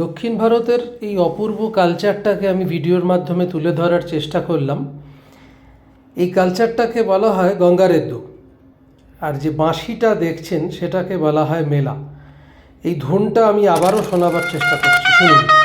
দক্ষিণ ভারতের এই অপূর্ব কালচারটাকে আমি ভিডিওর মাধ্যমে তুলে ধরার চেষ্টা করলাম। এই কালচারটাকে বলা হয় গঙ্গারেদ্দু আর যে বাঁশিটা দেখছেন, সেটাকে বলা হয় মেলা। এই ধুনটা আমি আবারও শোনাবার চেষ্টা করছি, শুনুন।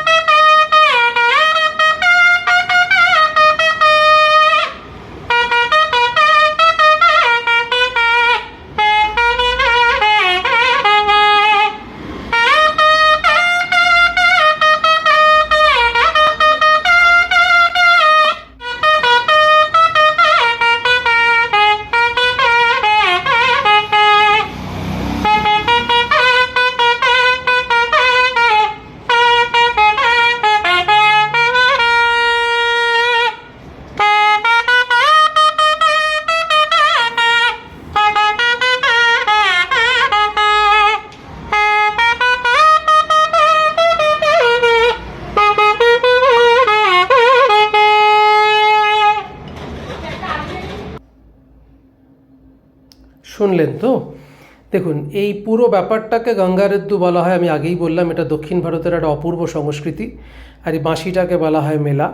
শুনলেন তো? দেখুন, এই পুরো ব্যাপারটাকে গঙ্গারেদ্দু বলা হয়, আমি আগেই বললাম, এটা দক্ষিণ ভারতের একটা অপূর্ব সংস্কৃতি, আর এই বাঁশিটাকে বলা হয় মেলা।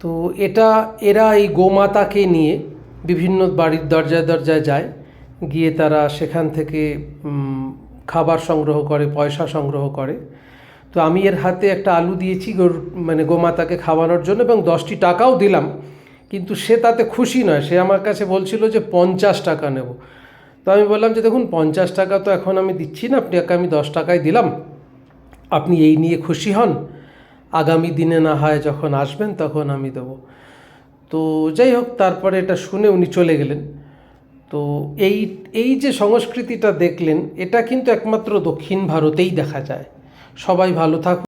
তো এটা, এরা এই গোমাতাকে নিয়ে বিভিন্ন বাড়ির দরজায় দরজায় যায়, গিয়ে তারা সেখান থেকে খাবার সংগ্রহ করে, পয়সা সংগ্রহ করে। তো আমি এর হাতে একটা আলু দিয়েছি গরু মানে গোমাতাকে খাওয়ানোর জন্য, এবং দশটি টাকাও দিলাম। কিন্তু সে তাতে খুশি নয়, সে আমার কাছে বলছিল যে পঞ্চাশ টাকা নেব। তো আমি বললাম যে দেখুন, পঞ্চাশ টাকা তো এখন আমি দিচ্ছি না আপনাকে আমি দশ টাকায় দিলাম। আপনি এই নিয়ে খুশি হন। আগামী দিনে না হয় যখন আসবেন তখন আমি দেবো। তো যাই হোক, তারপরে এটা শুনে উনি চলে গেলেন। তো এই এই যে সংস্কৃতিটা দেখলেন, এটা কিন্তু একমাত্র দক্ষিণ ভারতেই দেখা যায়। সবাই ভালো থাকুন।